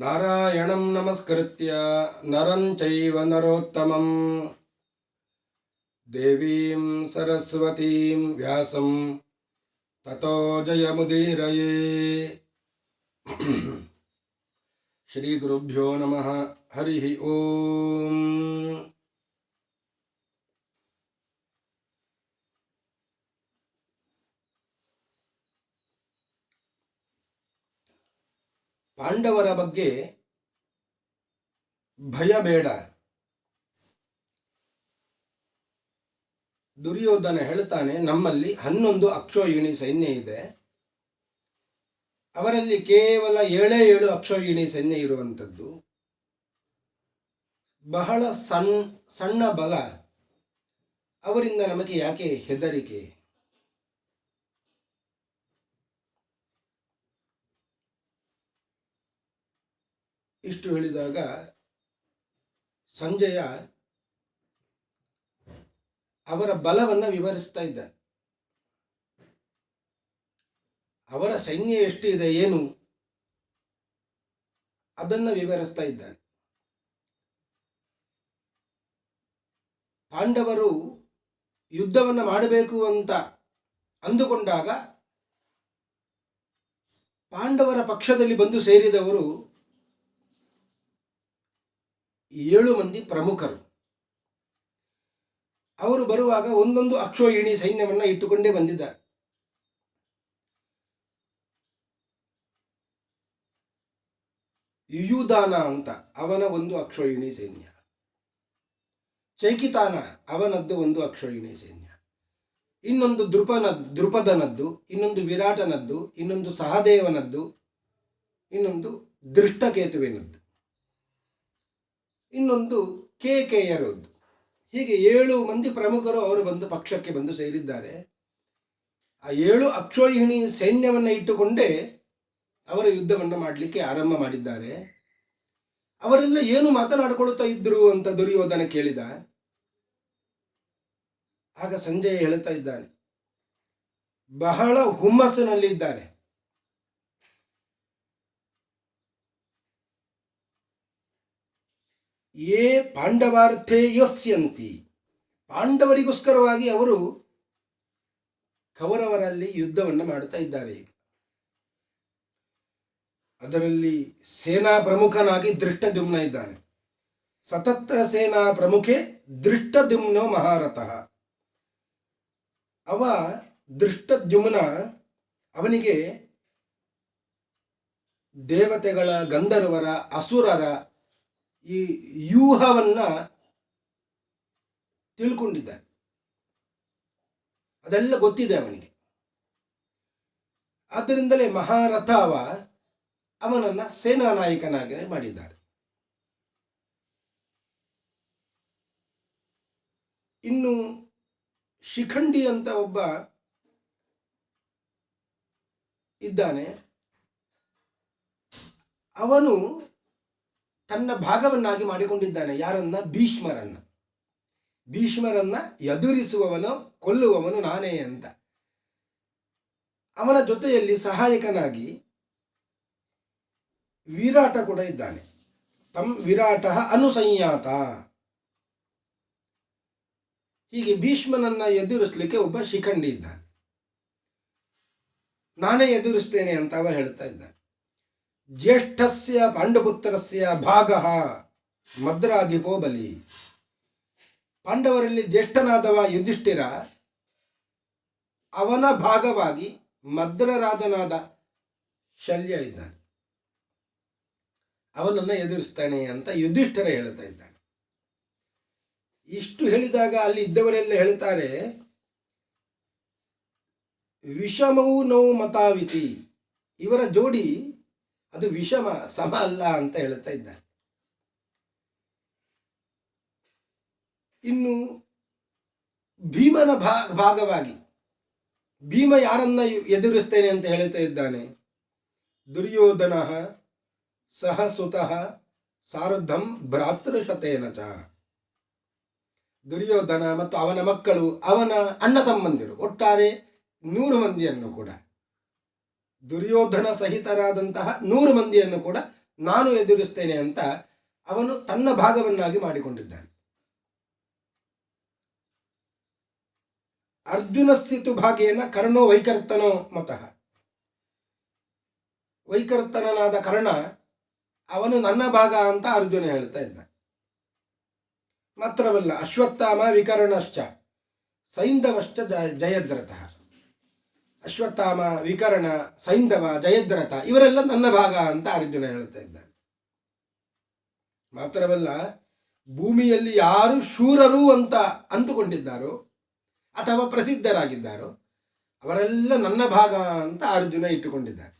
नारायणं नमस्कृत्य नरं चैव नरोत्तमं देवीं सरस्वतीं व्यासं ततो जयमुदीरये श्रीगुरुभ्यो नमः हरिः ओम् ಪಾಂಡವರ ಬಗ್ಗೆ ಭಯ ಬೇಡ. ದುರ್ಯೋಧನ ಹೇಳ್ತಾನೆ, ನಮ್ಮಲ್ಲಿ ಹನ್ನೊಂದು ಅಕ್ಷೋಹಿಣಿ ಸೈನ್ಯ ಇದೆ. ಅವರಲ್ಲಿ ಕೇವಲ ಏಳೇ ಏಳು ಅಕ್ಷೋಹಿಣಿ ಸೈನ್ಯ ಇರುವಂಥದ್ದು. ಬಹಳ ಸಣ್ಣ ಸಣ್ಣ ಬಲ ಅವರಿಂದ ನಮಗೆ ಯಾಕೆ ಹೆದರಿಕೆ? ಇಷ್ಟು ಹೇಳಿದಾಗ ಸಂಜಯ ಅವರ ಬಲವನ್ನು ವಿವರಿಸ್ತಾ ಇದ್ದಾನೆ. ಅವರ ಸೈನ್ಯ ಎಷ್ಟು ಇದೆ, ಏನು? ಅದನ್ನು ವಿವರಿಸ್ತಾ ಇದ್ದಾರೆ ಪಾಂಡವರು ಯುದ್ಧವನ್ನು ಮಾಡಬೇಕು ಅಂತ ಅಂದುಕೊಂಡಾಗ ಪಾಂಡವರ ಪಕ್ಷದಲ್ಲಿ ಬಂದು ಸೇರಿದವರು ಏಳು ಮಂದಿ ಪ್ರಮುಖರು. ಅವರು ಬರುವಾಗ ಒಂದೊಂದು ಅಕ್ಷೋಹಿಣಿ ಸೈನ್ಯವನ್ನು ಇಟ್ಟುಕೊಂಡೇ ಬಂದಿದ್ದಾರೆ. ಯುಯುದಾನ ಅಂತ ಅವನ ಒಂದು ಅಕ್ಷೋಹಿಣಿ ಸೈನ್ಯ. ಚೈಕಿತಾನ ಅವನದ್ದು ಒಂದು ಅಕ್ಷೋಹಿಣಿ ಸೈನ್ಯ. ಇನ್ನೊಂದು ದೃಪನ ದೃಪದನದ್ದು ಇನ್ನೊಂದು ವಿರಾಟನದ್ದು, ಇನ್ನೊಂದು ಸಹದೇವನದ್ದು, ಇನ್ನೊಂದು ದೃಷ್ಟಕೇತುವಿನದ್ದು ಇನ್ನೊಂದು ಕೆ ಕೆ ಅವರದ್ದು ಹೀಗೆ ಏಳು ಮಂದಿ ಪ್ರಮುಖರು ಅವರು ಬಂದು ಪಕ್ಷಕ್ಕೆ ಬಂದು ಸೇರಿದ್ದಾರೆ. ಆ ಏಳು ಅಕ್ಷೋಹಿಣಿ ಸೈನ್ಯವನ್ನು ಇಟ್ಟುಕೊಂಡೇ ಅವರ ಯುದ್ಧವನ್ನು ಮಾಡಲಿಕ್ಕೆ ಆರಂಭ ಮಾಡಿದ್ದಾರೆ. ಅವರೆಲ್ಲ ಏನು ಮಾತನಾಡಿಕೊಳ್ಳುತ್ತಾ ಇದ್ರು ಅಂತ ದುರ್ಯೋಧನ ಕೇಳಿದ. ಆಗ ಸಂಜಯ್ ಹೇಳುತ್ತಾ ಇದ್ದಾನೆ, ಬಹಳ ಹುಮ್ಮಸ್ಸಿನಲ್ಲಿದ್ದಾರೆ. ಏ ಪಾಂಡವಾರ್ಥೇ ಯೋತ್ಸ್ಯಂತಿ. ಪಾಂಡವರಿಗೋಸ್ಕರವಾಗಿ ಅವರು ಕೌರವರಲ್ಲಿ ಯುದ್ಧವನ್ನು ಮಾಡುತ್ತಾ ಇದ್ದಾರೆ. ಅದರಲ್ಲಿ ಸೇನಾ ಪ್ರಮುಖನಾಗಿ ದೃಷ್ಟದ್ಯುಮ್ನ ಇದ್ದಾನೆ. ಸತತ್ರ ಸೇನಾ ಪ್ರಮುಖೆ ದೃಷ್ಟದ್ಯುಮ್ನೋ ಮಹಾರಥ. ಅವ ದೃಷ್ಟದ್ಯುಮ್ನ ಅವನಿಗೆ ದೇವತೆಗಳ ಗಂಧರ್ವರ ಅಸುರರ ಈ ವ್ಯೂಹವನ್ನು ತಿಳ್ಕೊಂಡಿದ್ದಾನೆ ಅದೆಲ್ಲ ಗೊತ್ತಿದೆ ಅವನಿಗೆ. ಆದ್ದರಿಂದಲೇ ಮಹಾರಥಾವ ಅವನನ್ನ ಸೇನಾ ನಾಯಕನಾಗಿ ಮಾಡಿದ್ದಾರೆ. ಇನ್ನು ಶಿಖಂಡಿ ಅಂತ ಒಬ್ಬ ಇದ್ದಾನೆ. ಅವನು ತನ್ನ ಭಾಗವನ್ನಾಗಿ ಮಾಡಿಕೊಂಡಿದ್ದಾನೆ. ಯಾರನ್ನ? ಭೀಷ್ಮರನ್ನ. ಭೀಷ್ಮರನ್ನ ಎದುರಿಸುವವನು, ಕೊಲ್ಲುವವನು ನಾನೇ ಅಂತ. ಅವನ ಜೊತೆಯಲ್ಲಿ ಸಹಾಯಕನಾಗಿ ವಿರಾಟ ಕೂಡ ಇದ್ದಾನೆ. ತಮ್ ವಿರಾಟ ಅನುಸಂಯಾತ. ಹೀಗೆ ಭೀಷ್ಮನನ್ನ ಎದುರಿಸಲಿಕ್ಕೆ ಒಬ್ಬ ಶಿಖಂಡಿ ಇದ್ದಾನೆ. ನಾನೇ ಎದುರಿಸ್ತೇನೆ ಅಂತ ಅವ ಹೇಳ್ತಾ ಇದ್ದಾನೆ. ಜ್ಯೇಷ್ಠಸ್ಯ ಪಾಂಡಪುತ್ರಸ್ಯ ಭಾಗ ಮದ್ರಾಧಿಪೋ ಬಲಿ ಪಾಂಡವರಲ್ಲಿ ಜ್ಯೇಷ್ಠನಾದವ ಯುಧಿಷ್ಠಿರ, ಅವನ ಭಾಗವಾಗಿ ಮದ್ರರಾಜನಾದ ಶಲ್ಯ ಇದ್ದಾನೆ. ಅವನನ್ನು ಎದುರಿಸ್ತಾನೆ ಅಂತ ಯುಧಿಷ್ಠಿರ ಹೇಳ್ತಾ ಇದ್ದಾನೆ. ಇಷ್ಟು ಹೇಳಿದಾಗ ಅಲ್ಲಿ ಇದ್ದವರೆಲ್ಲ ಹೇಳ್ತಾರೆ ವಿಷಮವು ನೋವು ಮತಾವಿತಿ. ಇವರ ಜೋಡಿ ಅದು ವಿಷಮ, ಸಮ ಅಲ್ಲ ಅಂತ ಹೇಳ್ತಾ ಇದ್ದಾರೆ. ಇನ್ನು ಭೀಮನ ಭಾಗವಾಗಿ ಭೀಮ ಯಾರನ್ನ ಎದುರಿಸ್ತೇನೆ ಅಂತ ಹೇಳ್ತಾ ಇದ್ದಾನೆ. ದುರ್ಯೋಧನ ಸಹ ಸುತಃ ಭ್ರಾತೃಶತೇನ ಚ. ದುರ್ಯೋಧನ ಮತ್ತು ಅವನ ಮಕ್ಕಳು ಅವನ ಅಣ್ಣ ತಮ್ಮಂದಿರು, ಒಟ್ಟಾರೆ ನೂರು ಮಂದಿಯನ್ನು ಕೂಡ. ದುರ್ಯೋಧನ ಸಹಿತರಾದಂತಹ ನೂರು ಮಂದಿಯನ್ನು ಕೂಡ ನಾನು ಎದುರಿಸ್ತೇನೆ ಅಂತ ಅವನು ತನ್ನ ಭಾಗವನ್ನಾಗಿ ಮಾಡಿಕೊಂಡಿದ್ದಾನೆ. ಅರ್ಜುನ ಅರ್ಜುನಸ್ಸಿತು ಭಾಗೇನ ಕರ್ಣೋ ವೈಕರ್ತನೋ ಮತಃ. ವೈಕರ್ತನನಾದ ಕರ್ಣ ಅವನು ನನ್ನ ಭಾಗ ಅಂತ ಅರ್ಜುನ ಹೇಳ್ತಾ ಇದ್ದ ಮಾತ್ರವಲ್ಲ ಅಶ್ವತ್ಥಾಮ ವಿಕರ್ಣಶ್ಚ, ಸೈಂಧವಶ್ಚ ಜಯದ್ರಥಃ. ಅಶ್ವತ್ಥಾಮ, ವಿಕರಣ, ಸೈಂಧವ, ಜಯದ್ರಥ ಇವರೆಲ್ಲ ನನ್ನ ಭಾಗ ಅಂತ ಅರ್ಜುನ ಹೇಳ್ತಾ ಇದ್ದಾನೆ. ಮಾತ್ರವಲ್ಲ, ಭೂಮಿಯಲ್ಲಿ ಯಾರು ಶೂರರು ಅಂತ ಅಂದುಕೊಂಡಿದ್ದಾರೋ ಅಥವಾ ಪ್ರಸಿದ್ಧರಾಗಿದ್ದಾರೋ ಅವರೆಲ್ಲ ನನ್ನ ಭಾಗ ಅಂತ ಅರ್ಜುನ ಇಟ್ಟುಕೊಂಡಿದ್ದಾರೆ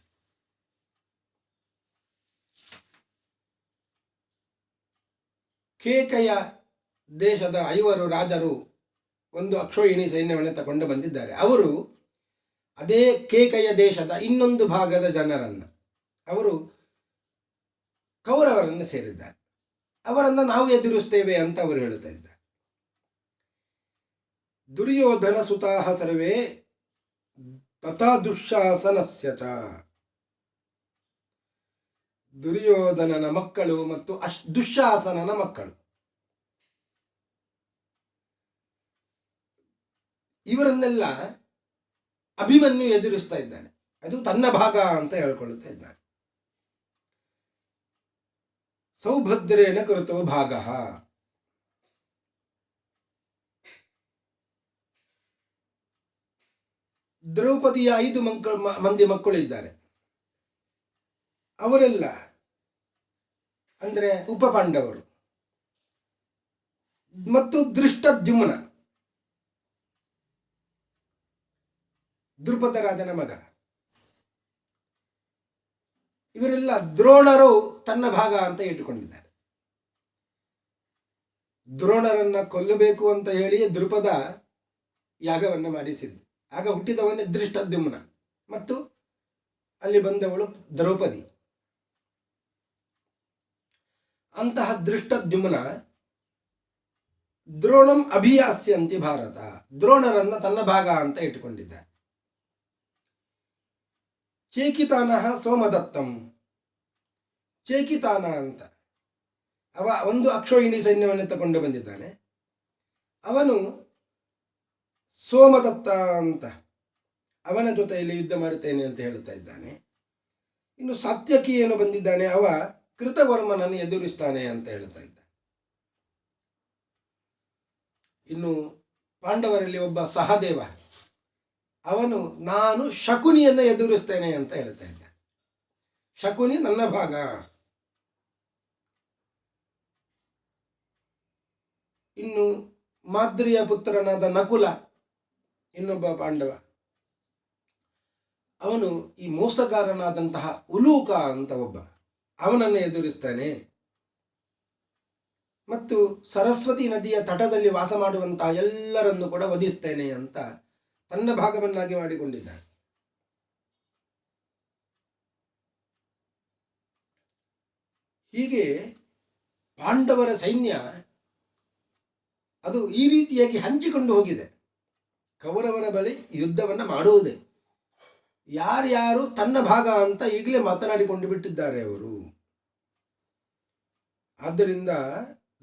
ಕೇಕಯ ದೇಶದ ಐವರು ರಾಜರು ಒಂದು ಅಕ್ಷೋಹಿಣಿ ಸೈನ್ಯವನ್ನು ತಗೊಂಡು ಬಂದಿದ್ದಾರೆ. ಅವರು ಅದೇ ಕೇಕಯ ದೇಶದ ಇನ್ನೊಂದು ಭಾಗದ ಜನರನ್ನು. ಅವರು ಕೌರವರನ್ನು ಸೇರಿದ್ದಾರೆ. ಅವರನ್ನು ನಾವು ಎದುರಿಸ್ತೇವೆ ಅಂತ ಅವರು ಹೇಳುತ್ತಾ ಇದ್ದಾರೆ. ದುರ್ಯೋಧನ ಸುತಾಹ ಸರ್ವೇ ತಥಾ ದುಶ್ಯಾಸನಸ್ಯ ಚ. ದುರ್ಯೋಧನನ ಮಕ್ಕಳು ಮತ್ತು ಅಶ್ ದುಶಾಸನನ ಮಕ್ಕಳು. ಇವರನ್ನೆಲ್ಲ ಅಭಿಮನ್ಯು ಎದುರಿಸ್ತಾ ಇದ್ದಾನೆ. ಅದು ತನ್ನ ಭಾಗ ಅಂತ ಹೇಳ್ಕೊಳ್ಳುತ್ತಾ ಇದ್ದಾನೆ. ಸೌಭದ್ರೇನ ಕೃತೋ ಭಾಗ. ದ್ರೌಪದಿಯ ಐದು ಮಕ್ಕಳು ಮಂದಿ ಮಕ್ಕಳು ಇದ್ದಾರೆ ಅವರೆಲ್ಲ ಅಂದ್ರೆ ಉಪ ಪಾಂಡವರು ಮತ್ತು ದೃಷ್ಟದ್ಯುಮ್ನ ದೃಪದರಾಜನ ಮಗ. ಇವರೆಲ್ಲ ದ್ರೋಣರು ತನ್ನ ಭಾಗ ಅಂತ ಇಟ್ಟುಕೊಂಡಿದ್ದಾರೆ. ದ್ರೋಣರನ್ನ ಕೊಲ್ಲಬೇಕು ಅಂತ ಹೇಳಿ ದೃಪದ ಯಾಗವನ್ನು ಮಾಡಿಸಿದ್ದು. ಆಗ ಹುಟ್ಟಿದವನೇ ದೃಷ್ಟದ್ಯುಮ್ನ ಮತ್ತು ಅಲ್ಲಿ ಬಂದವಳು ದ್ರೌಪದಿ. ಅಂತಹ ದೃಷ್ಟದ್ಯುಮ್ನ ದ್ರೋಣಂ ಅಭಿಯಾಸ್ಯಂತಿ ಭಾರತ. ದ್ರೋಣರನ್ನ ತನ್ನ ಭಾಗ ಅಂತ ಇಟ್ಟುಕೊಂಡಿದ್ದ ಚೇಕಿತಾನಃ ಸೋಮದತ್ತಂ. ಚೇಕಿತಾನ ಅಂತ. ಅವ ಒಂದು ಅಕ್ಷೋಹಿಣಿ ಸೈನ್ಯವನ್ನು ತಗೊಂಡು ಬಂದಿದ್ದಾನೆ. ಅವನು ಸೋಮದತ್ತ ಅಂತ ಅವನ ಜೊತೆಯಲ್ಲಿ ಯುದ್ಧ ಮಾಡುತ್ತೇನೆ ಅಂತ ಹೇಳುತ್ತಾ ಇದ್ದಾನೆ. ಇನ್ನು ಸಾತ್ಯಕಿ ಏನು ಬಂದಿದ್ದಾನೆ? ಅವ ಕೃತವರ್ಮನನ್ನು ಎದುರಿಸ್ತಾನೆ ಅಂತ ಹೇಳ್ತಾ ಇದ್ದ ಇನ್ನು ಪಾಂಡವರಲ್ಲಿ ಒಬ್ಬ ಸಹದೇವ. ಅವನು, ನಾನು ಶಕುನಿಯನ್ನು ಎದುರಿಸ್ತೇನೆ ಅಂತ ಹೇಳ್ತಾ ಇದ್ದ. ಶಕುನಿ ನನ್ನ ಭಾಗ. ಇನ್ನು ಮಾದ್ರಿಯ ಪುತ್ರನಾದ ನಕುಲ, ಇನ್ನೊಬ್ಬ ಪಾಂಡವ. ಅವನು ಈ ಮೋಸಗಾರನಾದಂತಹ ಉಲೂಕ ಅಂತ ಒಬ್ಬ. ಅವನನ್ನು ಎದುರಿಸ್ತಾನೆ. ಮತ್ತು ಸರಸ್ವತಿ ನದಿಯ ತಟದಲ್ಲಿ ವಾಸ ಮಾಡುವಂತಹ ಎಲ್ಲರನ್ನು ಕೂಡ ವಧಿಸ್ತೇನೆ ಅಂತ ತನ್ನ ಭಾಗವನ್ನಾಗಿ ಮಾಡಿಕೊಂಡಿದ್ದಾನೆ ಹೀಗೆ ಪಾಂಡವರ ಸೈನ್ಯ ಅದು ಈ ರೀತಿಯಾಗಿ ಹಂಚಿಕೊಂಡು ಹೋಗಿದೆ. ಕೌರವರ ಬಳಿ ಯುದ್ಧವನ್ನು ಮಾಡುವುದೇ. ಯಾರ್ಯಾರು ತನ್ನ ಭಾಗ ಅಂತ ಈಗಲೇ ಮಾತನಾಡಿಕೊಂಡು ಬಿಟ್ಟಿದ್ದಾರೆ ಅವರು. ಆದ್ದರಿಂದ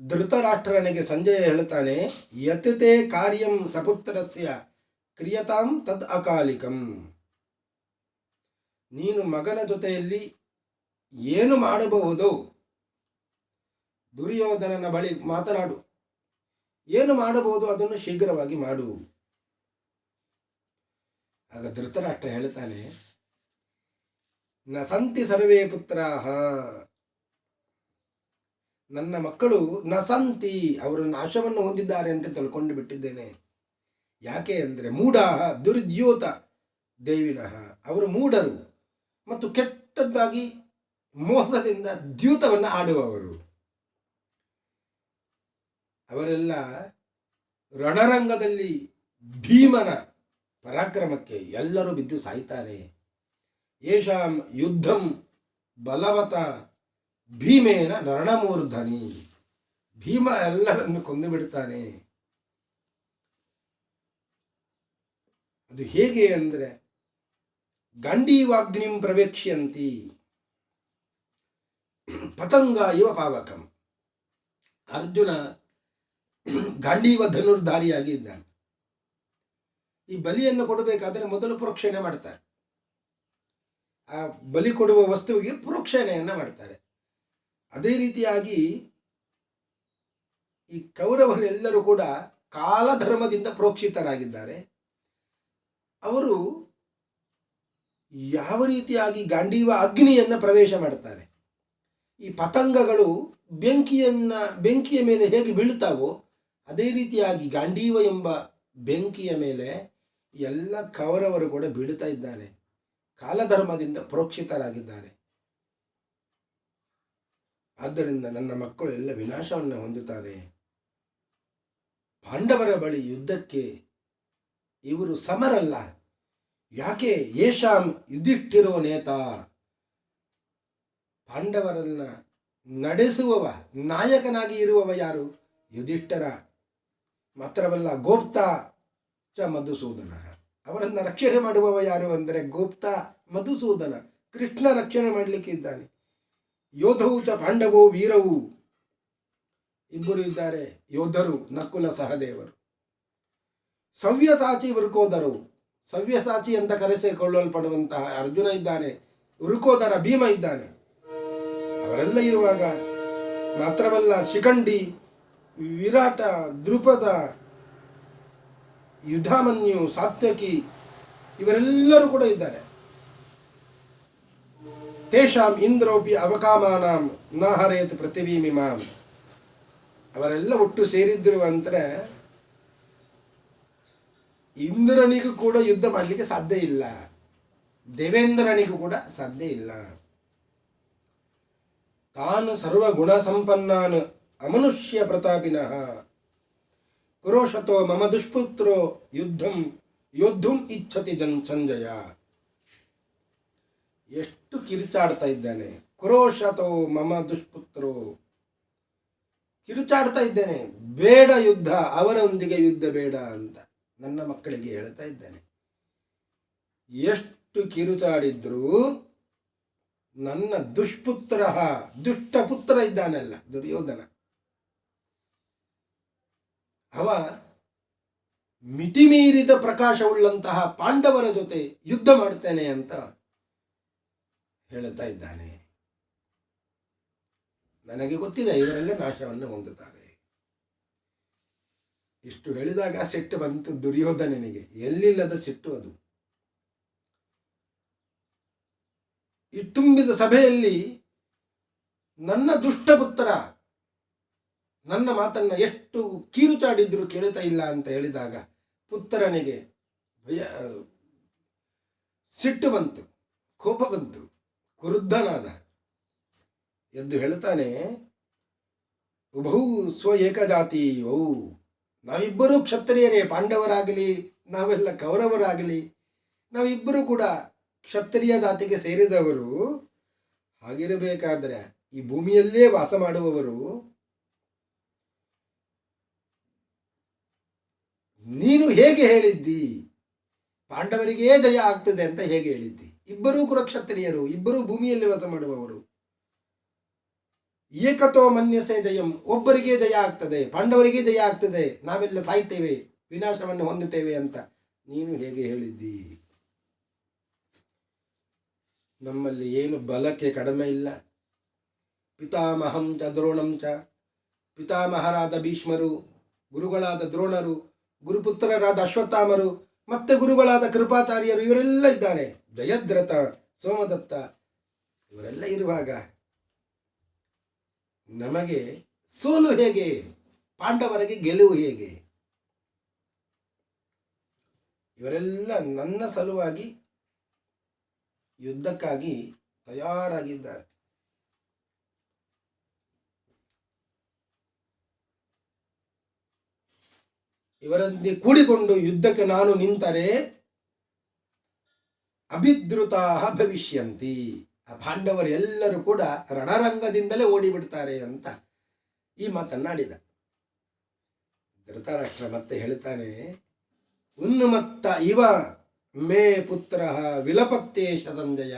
ಧೃತರಾಷ್ಟ್ರನಿಗೆ ಸಂಜಯ ಹೇಳ್ತಾನೆ, ಯತತೆ ಕಾರ್ಯಂ ಸಪುತ್ರಸ್ಯ. ಕ್ರಿಯತಾಂ ತದ್ ಅಕಾಲಿಕಂ. ನೀನು ಮಗನ ಜೊತೆಯಲ್ಲಿ ಏನು ಮಾಡಬಹುದು? ದುರ್ಯೋಧನನ ಬಳಿ ಮಾತನಾಡು. ಏನು ಮಾಡಬಹುದು? ಅದನ್ನು ಶೀಘ್ರವಾಗಿ ಮಾಡು. ಆಗ ಧೃತರಾಷ್ಟ್ರ ಹೇಳ್ತಾನೆ ನ ಸಂತಿ ಸರ್ವೇ ಪುತ್ರಾಹ. ನನ್ನ ಮಕ್ಕಳು ನಸಂತಿ ಸಂತಿ ಅವರು ನಾಶವನ್ನು ಹೊಂದಿದ್ದಾರೆ ಅಂತ ತಿಳ್ಕೊಂಡು ಬಿಟ್ಟಿದ್ದೇನೆ. ಯಾಕೆ ಅಂದರೆ ಮೂಢಾಹ ದುರ್ದ್ಯೋತ ದೇವಿನಃ. ಅವರು ಮೂಢರು ಮತ್ತು ಕೆಟ್ಟದ್ದಾಗಿ ಮೋಸದಿಂದ ದ್ಯೂತವನ್ನು ಆಡುವವರು. ಅವರೆಲ್ಲ ರಣರಂಗದಲ್ಲಿ ಭೀಮನ ಪರಾಕ್ರಮಕ್ಕೆ ಎಲ್ಲರೂ ಬಿದ್ದು ಸಾಯ್ತಾರೆ. ಯಶಾಂ ಯುದ್ಧಂ ಬಲವತ ಭೀಮೇನ ನರಣಮೂರ್ಧನಿ. ಭೀಮ ಎಲ್ಲರನ್ನು ಕೊಂದು ಬಿಡ್ತಾನೆ. ಅದು ಹೇಗೆ ಅಂದರೆ ಗಾಂಡೀವಾಗ್ನಿಂ ಪ್ರವೇಕ್ಷ್ಯಂತಿ ಪತಂಗ ಇವ ಪಾವಕಂ. ಅರ್ಜುನ ಗಾಂಡೀವ ಧನುರ್ಧಾರಿಯಾಗಿ ಇದ್ದಾನೆ ಈ ಬಲಿಯನ್ನು ಕೊಡಬೇಕಾದ್ರೆ ಮೊದಲು ಪ್ರೋಕ್ಷಣೆ ಮಾಡ್ತಾರೆ. ಆ ಬಲಿ ಕೊಡುವ ವಸ್ತುವಿಗೆ ಪ್ರೋಕ್ಷಣೆಯನ್ನು ಮಾಡ್ತಾರೆ. ಅದೇ ರೀತಿಯಾಗಿ ಈ ಕೌರವರೆಲ್ಲರೂ ಕೂಡ ಕಾಲಧರ್ಮದಿಂದ ಪ್ರೋಕ್ಷಿತರಾಗಿದ್ದಾರೆ. ಅವರು ಯಾವ ರೀತಿಯಾಗಿ ಗಾಂಡೀವ ಅಗ್ನಿಯನ್ನು ಪ್ರವೇಶ ಮಾಡ್ತಾರೆ? ಈ ಪತಂಗಗಳು ಬೆಂಕಿಯನ್ನು, ಬೆಂಕಿಯ ಮೇಲೆ ಹೇಗೆ ಬೀಳ್ತಾವೋ, ಅದೇ ರೀತಿಯಾಗಿ ಗಾಂಡೀವ ಎಂಬ ಬೆಂಕಿಯ ಮೇಲೆ ಎಲ್ಲ ಕೌರವರು ಕೂಡ ಬೀಳ್ತಾ ಇದ್ದಾರೆ. ಕಾಲಧರ್ಮದಿಂದ ಪ್ರೋಕ್ಷಿತರಾಗಿದ್ದಾರೆ. ಆದ್ದರಿಂದ ನನ್ನ ಮಕ್ಕಳು ಎಲ್ಲ ವಿನಾಶವನ್ನು ಹೊಂದುತ್ತಾರೆ. ಪಾಂಡವರ ಬಳಿ ಯುದ್ಧಕ್ಕೆ ಇವರು ಸಮರಲ್ಲ. ಯಾಕೆ ಯೇಷಾಂ ಯುಧಿಷ್ಠಿರೋ ನೇತ? ಪಾಂಡವರನ್ನ ನಡೆಸುವವ, ನಾಯಕನಾಗಿ ಇರುವವ ಯಾರು? ಯುಧಿಷ್ಠರ. ಮಾತ್ರವಲ್ಲ, ಗೋಪ್ತ ಚ ಮಧುಸೂದನ. ಅವರನ್ನ ರಕ್ಷಣೆ ಮಾಡುವವ ಯಾರು ಅಂದರೆ ಗೋಪ್ತ ಮಧುಸೂದನ. ಕೃಷ್ಣ ರಕ್ಷಣೆ ಮಾಡಲಿಕ್ಕೆ ಇದ್ದಾನೆ. ಯೋಧವು ಚ ಪಾಂಡವೋ ವೀರವು. ಇಬ್ಬರು ಇದ್ದಾರೆ. ಯೋಧರು, ನಕುಲ ಸಹದೇವರು. ಸವ್ಯಸಾಚಿ ವೃಕೋದರವು. ಸವ್ಯಸಾಚಿ ಅಂತ ಕರೆಸಿಕೊಳ್ಳಲ್ಪಡುವಂತಹ ಅರ್ಜುನ ಇದ್ದಾನೆ ವೃಕೋದರ ಭೀಮ ಇದ್ದಾನೆ. ಅವರೆಲ್ಲ ಇರುವಾಗ ಮಾತ್ರವಲ್ಲ ಶಿಖಂಡಿ, ವಿರಾಟ ದೃಪದ ಯುಧಾಮನ್ಯು ಸಾತ್ಯಕಿ ಇವರೆಲ್ಲರೂ ಕೂಡ ಇದ್ದಾರೆ. ತೇಷಾಂ ಇಂದ್ರೋಪಿ ಅವಕಾಮಾನಾಂ ನ ಹರೇತ್ ಪೃಥಿವೀಮಿಮಾಂ ಅವರೆಲ್ಲ ಒಟ್ಟು ಸೇರಿದ್ರು ಅಂದ್ರೆ ಇಂದ್ರನಿಗೂ ಕೂಡ ಯುದ್ಧ ಮಾಡಲಿಕ್ಕೆ ಸಾಧ್ಯ ಇಲ್ಲ. ದೇವೇಂದ್ರನಿಗೂ ಕೂಡ ಸಾಧ್ಯ ಇಲ್ಲ. ತಾನು ಸರ್ವಗುಣ ಸಂಪನ್ನಾನು ಅಮನುಷ್ಯ ಪ್ರತಾಪಿನಃ. ಕುರೋಶತೋ ಮಮ ದುಷ್ಪುತ್ರೋ ಯುದ್ಧಂ ಯೋದ್ಧುಂ ಇಚ್ಛತಿ ಜನ್ ಸಂಜಯ. ಎಷ್ಟು ಕಿರುಚಾಡ್ತಾ ಇದ್ದಾನೆ. ಕುರೋಶತೋ ಮಮ ದುಷ್ಪುತ್ರೋ. ಕಿರುಚಾಡ್ತಾ ಇದ್ದೇನೆ. ಬೇಡ ಯುದ್ಧ ಅವರೊಂದಿಗೆ ಯುದ್ಧ ಬೇಡ ಅಂತ. ನನ್ನ ಮಕ್ಕಳಿಗೆ ಹೇಳ್ತಾ ಇದ್ದೇನೆ. ಎಷ್ಟು ಕಿರುತಾಡಿದ್ರೂ ನನ್ನ ದುಷ್ಪುತ್ರ ದುಷ್ಟ ಪುತ್ರ ಇದ್ದಾನಲ್ಲ, ದುರ್ಯೋಧನ. ಅವ ಮಿತಿಮೀರಿದ ಪ್ರಕಾಶವುಳ್ಳಂತಹ ಪಾಂಡವರ ಜೊತೆ ಯುದ್ಧ ಮಾಡ್ತೇನೆ ಅಂತ ಹೇಳುತ್ತಾ ಇದ್ದಾನೆ. ನನಗೆ ಗೊತ್ತಿದೆ, ಇವರಲ್ಲೇ ನಾಶವನ್ನು ಹೊಂದುತ್ತಾರೆ. ಇಷ್ಟು ಹೇಳಿದಾಗ ಸಿಟ್ಟು ಬಂತು ದುರ್ಯೋಧನನಿಗೆ ಎಲ್ಲಿಲ್ಲದ ಸಿಟ್ಟು ಅದು? ತುಂಬಿದ ಸಭೆಯಲ್ಲಿ ನನ್ನ ದುಷ್ಟಪುತ್ರ ನನ್ನ ಮಾತನ್ನ ಎಷ್ಟು ಕೀರುಚಾಡಿದ್ರು ಕೇಳುತ್ತಾ ಇಲ್ಲ ಅಂತ ಹೇಳಿದಾಗ ಪುತ್ರನಿಗೆ ಭಯ, ಸಿಟ್ಟು ಬಂತು, ಕೋಪ ಬಂತು, ಕ್ರುದ್ಧನಾದ. ಎಂದು ಹೇಳ್ತಾನೆ, ಉಭೌ ಸ್ವ ಏಕಜಾತಿ ಓ ನಾವಿಬ್ಬರೂ ಕ್ಷತ್ರಿಯರೇ, ಪಾಂಡವರಾಗಲಿ, ನಾವೆಲ್ಲ ಕೌರವರಾಗಲಿ, ನಾವಿಬ್ಬರೂ ಕೂಡ ಕ್ಷತ್ರಿಯ ಜಾತಿಗೆ ಸೇರಿದವರು. ಹಾಗಿರಬೇಕಾದ್ರೆ ಈ ಭೂಮಿಯಲ್ಲೇ ವಾಸ ಮಾಡುವವರು. ನೀನು ಹೇಗೆ ಹೇಳಿದ್ದಿ? ಪಾಂಡವರಿಗೇ ಜಯ ಆಗ್ತದೆ ಅಂತ ಹೇಗೆ ಹೇಳಿದ್ದಿ? ಇಬ್ಬರೂ ಕೂಡ ಕ್ಷತ್ರಿಯರು, ಇಬ್ಬರೂ ಭೂಮಿಯಲ್ಲಿ ವಾಸ ಮಾಡುವವರು. ಏಕತೋ ಮನ್ಯಸೆ ಜಯಂ ಒಬ್ಬರಿಗೆ ಜಯ ಆಗ್ತದೆ, ಪಾಂಡವರಿಗೆ ಜಯ ಆಗ್ತದೆ, ನಾವೆಲ್ಲ ಸಾಯ್ತೇವೆ, ವಿನಾಶವನ್ನು ಹೊಂದುತ್ತೇವೆ ಅಂತ ನೀನು ಹೇಗೆ ಹೇಳಿದ್ದಿ? ನಮ್ಮಲ್ಲಿ ಏನು ಬಲಕ್ಕೆ ಕಡಿಮೆ ಇಲ್ಲ. ಪಿತಾಮಹಂ ಚ, ದ್ರೋಣಂ ಚ, ಪಿತಾಮಹರಾದ ಭೀಷ್ಮರು, ಗುರುಗಳಾದ ದ್ರೋಣರು, ಗುರುಪುತ್ರರಾದ ಅಶ್ವತ್ಥಾಮರು, ಮತ್ತೆ ಗುರುಗಳಾದ ಕೃಪಾಚಾರ್ಯರು, ಇವರೆಲ್ಲ ಇದ್ದಾರೆ ಜಯದ್ರಥ, ಸೋಮದತ್ತ, ಇವರೆಲ್ಲ ಇರುವಾಗ ನಮಗೆ ಸೋಲು ಹೇಗೆ? ಪಾಂಡವರಿಗೆ ಗೆಲುವು ಹೇಗೆ? ಇವರೆಲ್ಲ ನನ್ನ ಸಲುವಾಗಿ ಯುದ್ಧಕ್ಕಾಗಿ ತಯಾರಾಗಿದ್ದಾರೆ. ಇವರನ್ನೇ ಕೂಡಿಕೊಂಡು ಯುದ್ಧಕ್ಕೆ ನಾನು ನಿಂತರೆ ಅಭಿದ್ರುತಾ ಭವಿಷ್ಯಂತಿ. ಆ ಪಾಂಡವರು ಎಲ್ಲರೂ ಕೂಡ ರಣರಂಗದಿಂದಲೇ ಓಡಿಬಿಡ್ತಾರೆ ಅಂತ ಈ ಮಾತನ್ನಾಡಿದ ಧೃತರಾಷ್ಟ್ರ ಮತ್ತೆ ಹೇಳ್ತಾನೆ, ಉನ್ಮತ್ತ ಇವ ಮೇ ಪುತ್ರ ವಿಲಪತ್ತೇಶ ಸಂಜಯ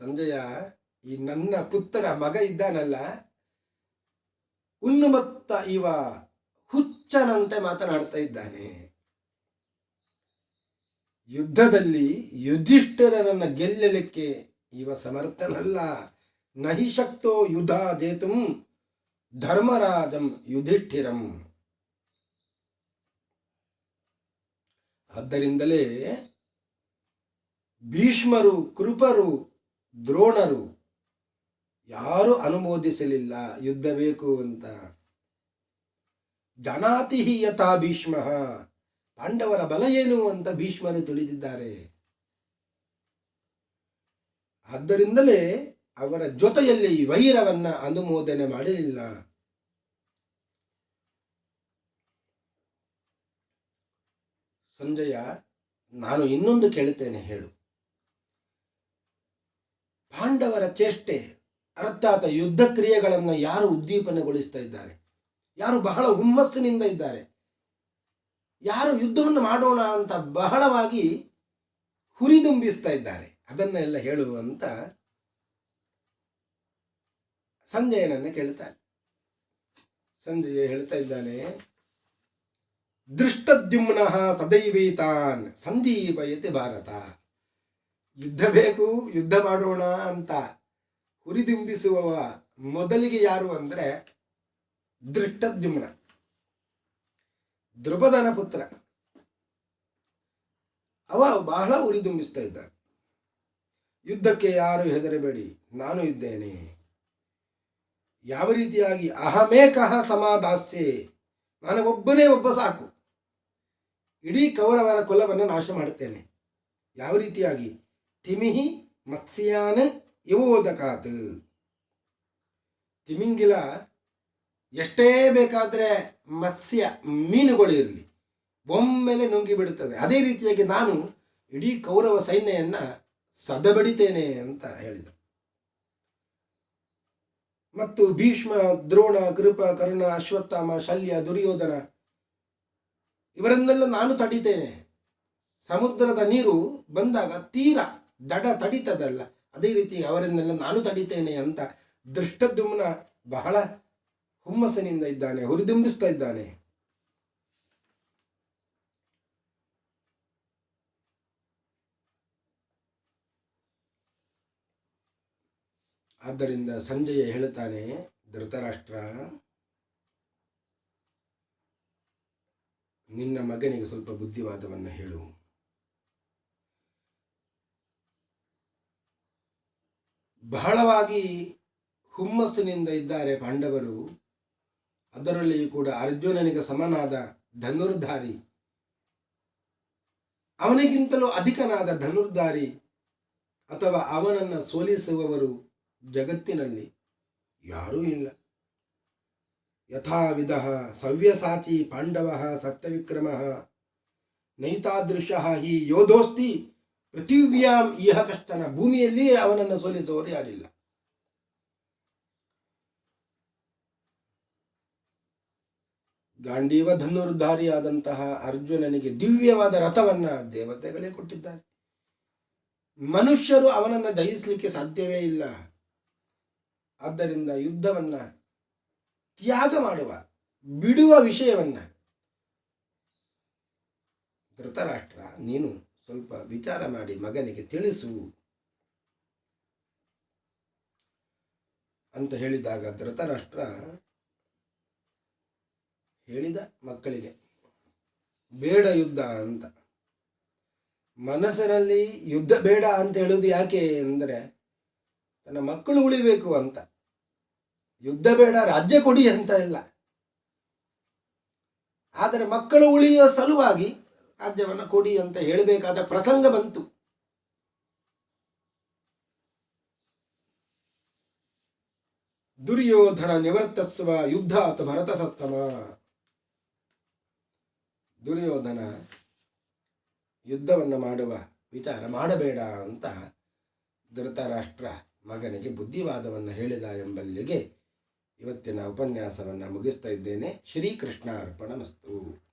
ಸಂಜಯ, ಈ ನನ್ನ ಪುತ್ರ ಮಗ ಇದ್ದಾನಲ್ಲ ಉನ್ನುಮತ್ತ ಇವ ಹುಚ್ಚನಂತೆ ಮಾತನಾಡ್ತಾ ಇದ್ದಾನೆ. ಯುದ್ಧದಲ್ಲಿ ಯುಧಿಷ್ಠಿರನನ್ನ ಗೆಲ್ಲಲಿಕ್ಕೆ ಇವ ಸಮರ್ಥನಲ್ಲ. ನಹಿ ಶಕ್ತೋ ಯುಧ ಜೇತುಂ ಧರ್ಮರಾಜಂ ಯುಧಿಷ್ಠಿರಂ. ಆದ್ದರಿಂದಲೇ ಭೀಷ್ಮರು, ಕೃಪರು, ದ್ರೋಣರು ಯಾರು ಅನುಮೋದಿಸಲಿಲ್ಲ. ಯುದ್ಧ ಬೇಕು ಅಂತ. ಜನಾತಿ ಯಥಾ ಭೀಷ್ಮ. ಪಾಂಡವರ ಬಲ ಏನು ಅಂತ ಭೀಷ್ಮರು ತಿಳಿದಿದ್ದಾರೆ. ಆದ್ದರಿಂದಲೇ ಅವರ ಜೊತೆಯಲ್ಲಿ ವೈರವನ್ನ ಅನುಮೋದನೆ ಮಾಡಲಿಲ್ಲ. ಸಂಜಯ, ನಾನು ಇನ್ನೊಂದು ಕೇಳುತ್ತೇನೆ ಹೇಳು. ಪಾಂಡವರ ಚೇಷ್ಟೆ, ಅರ್ಥಾತ್ ಯುದ್ಧ ಕ್ರಿಯೆಗಳನ್ನು ಯಾರು ಉದ್ದೀಪನಗೊಳಿಸ್ತಾ ಇದ್ದಾರೆ? ಯಾರು ಬಹಳ ಹುಮ್ಮಸ್ಸಿನಿಂದ ಇದ್ದಾರೆ? ಯಾರು ಯುದ್ಧವನ್ನು ಮಾಡೋಣ ಅಂತ ಬಹಳವಾಗಿ ಹುರಿದುಂಬಿಸ್ತಾ ಇದ್ದಾರೆ. ಅದನ್ನೆಲ್ಲ ಹೇಳುವಂತ ಸಂಜಯನನ್ನು ಕೇಳ್ತಾನೆ ಸಂಜಯ ಹೇಳ್ತಾ ಇದ್ದಾನೆ, ದೃಷ್ಟದ್ಯುಮ್ನ ಸದೈವೇತಾನ್ ಸಂದೀಪಯತೆ ಭಾರತ. ಯುದ್ಧ ಬೇಕು, ಯುದ್ಧ ಮಾಡೋಣ ಅಂತ ಹುರಿದುಂಬಿಸುವವ ಮೊದಲಿಗೆ ಯಾರು ಅಂದ್ರೆ ದೃಷ್ಟದ್ಯುಮ್ನ. ದ್ರುಪದನ ಪುತ್ರ. ಅವ ಬಹಳ ಉರಿದುಂಬಿಸ್ತಾ ಇದ್ದ ಯುದ್ಧಕ್ಕೆ ಯಾರು ಹೆದರಬೇಡಿ, ನಾನು ಇದ್ದೇನೆ. ಯಾವ ರೀತಿಯಾಗಿ ಅಹಮೇಕಃ ಸಮಾದಾಸ್ಯೆ, ನನಗೊಬ್ಬನೇ ಒಬ್ಬ ಸಾಕು. ಇಡೀ ಕೌರವರ ಕುಲವನ್ನು ನಾಶ ಮಾಡುತ್ತೇನೆ. ಯಾವ ರೀತಿಯಾಗಿ? ತಿಮಿಹಿ, ಮತ್ಸ್ಯಾನ ಇವೋದಕಾತ್ ತಿಮಿಂಗಿಲ ಎಷ್ಟೇ ಬೇಕಾದರೆ ಮತ್ಸ್ಯ ಮೀನುಗಳು ಇರಲಿ. ಒಮ್ಮೆಲೆ ನುಂಗಿ ಬಿಡುತ್ತದೆ. ಅದೇ ರೀತಿಯಾಗಿ ನಾನು ಇಡೀ ಕೌರವ ಸೈನ್ಯವನ್ನು ಸದಬಡಿತೇನೆ ಅಂತ ಹೇಳಿದ. ಮತ್ತು ಭೀಷ್ಮ, ದ್ರೋಣ, ಕೃಪ, ಕರ್ಣ, ಅಶ್ವತ್ಥಾಮ, ಶಲ್ಯ, ದುರ್ಯೋಧನ ಇವರನ್ನೆಲ್ಲ ನಾನು ತಡಿತೇನೆ. ಸಮುದ್ರದ ನೀರು ಬಂದಾಗ ತೀರ ದಡ ತಡಿತದಲ್ಲ. ಅದೇ ರೀತಿ ಅವರನ್ನೆಲ್ಲ ನಾನು ತಡಿತೇನೆ ಅಂತ ದೃಷ್ಟದ್ಯುಮ್ನ ಬಹಳ ಹುಮ್ಮಸ್ಸಿನಿಂದ ಇದ್ದಾನೆ, ಹುರಿದುಂಬಿಸ್ತಾ ಇದ್ದಾನೆ. ಆದ್ದರಿಂದ ಸಂಜಯ ಹೇಳುತ್ತಾನೆ ಧೃತರಾಷ್ಟ್ರ, ನಿನ್ನ ಮಗನಿಗೆ ಸ್ವಲ್ಪ ಬುದ್ಧಿವಾದವನ್ನು ಹೇಳು. ಬಹಳವಾಗಿ ಹುಮ್ಮಸ್ಸಿನಿಂದ ಇದ್ದಾರೆ ಪಾಂಡವರು. ಅದರಲ್ಲಿಯೂ ಕೂಡ ಅರ್ಜುನನಿಗೆ ಸಮನಾದ ಧನುರ್ಧಾರಿ. ಅವನಿಗಿಂತಲೂ ಅಧಿಕನಾದ ಧನುರ್ಧಾರಿ ಅಥವಾ ಅವನನ್ನು ಸೋಲಿಸುವವರು ಜಗತ್ತಿನಲ್ಲಿ ಯಾರೂ ಇಲ್ಲ. ಯಥಾವಿಧ ಸವ್ಯಸಾಚಿ ಪಾಂಡವ ಸತ್ಯವಿಕ್ರಮ ನೈತಾದೃಶ ಹಿ ಯೋಧೋಸ್ತಿ ಪೃಥಿವ್ಯಾಂ ಇಹ ಕಷ್ಟನ ಭೂಮಿಯಲ್ಲಿಯೇ ಅವನನ್ನು ಸೋಲಿಸುವವರು ಯಾರಿಲ್ಲ. ಗಾಂಡೀವ ಧನುರ್ಧಾರಿಯಾದಂತಹ ಅರ್ಜುನನಿಗೆ ದಿವ್ಯವಾದ ರಥವನ್ನ ದೇವತೆಗಳೇ ಕೊಟ್ಟಿದ್ದಾರೆ. ಮನುಷ್ಯರು ಅವನನ್ನು ದಹಿಸಲಿಕ್ಕೆ ಸಾಧ್ಯವೇ ಇಲ್ಲ. ಆದ್ದರಿಂದ ಯುದ್ಧವನ್ನ ತ್ಯಾಗ ಮಾಡುವ, ಬಿಡುವ ವಿಷಯವನ್ನ ಧೃತರಾಷ್ಟ್ರ ನೀನು ಸ್ವಲ್ಪ ವಿಚಾರ ಮಾಡಿ ಮಗನಿಗೆ ತಿಳಿಸು ಅಂತ ಹೇಳಿದಾಗ ಧೃತರಾಷ್ಟ್ರ ಹೇಳಿದ ಮಕ್ಕಳಿಗೆ, ಬೇಡ ಯುದ್ಧ ಅಂತ. ಮನಸ್ಸಿನಲ್ಲಿ ಯುದ್ಧ ಬೇಡ ಅಂತ ಹೇಳುವುದು ಯಾಕೆ ಅಂದರೆ ತನ್ನ ಮಕ್ಕಳು ಉಳಿಬೇಕು ಅಂತ. ಯುದ್ಧ ಬೇಡ, ರಾಜ್ಯ ಕೊಡಿ ಅಂತ ಇಲ್ಲ. ಆದರೆ ಮಕ್ಕಳು ಉಳಿಯುವ ಸಲುವಾಗಿ ರಾಜ್ಯವನ್ನು ಕೊಡಿ ಅಂತ ಹೇಳಬೇಕಾದ ಪ್ರಸಂಗ ಬಂತು. ದುರ್ಯೋಧನ ನಿವರ್ತಸ್ವ ಯುದ್ಧಾತ್ ಭರತ ಸತ್ತಮ ದುರ್ಯೋಧನ ಯುದ್ಧವನ್ನು ಮಾಡುವ ವಿಚಾರ ಮಾಡಬೇಡ ಅಂತ ಧೃತರಾಷ್ಟ್ರ ಮಗನಿಗೆ ಬುದ್ಧಿವಾದವನ್ನು ಹೇಳಿದ ಎಂಬಲ್ಲಿಗೆ ಇವತ್ತಿನ ಉಪನ್ಯಾಸವನ್ನು ಮುಗಿಸ್ತಾ ಇದ್ದೇನೆ. ಶ್ರೀಕೃಷ್ಣ ಅರ್ಪಣ ಮಸ್ತು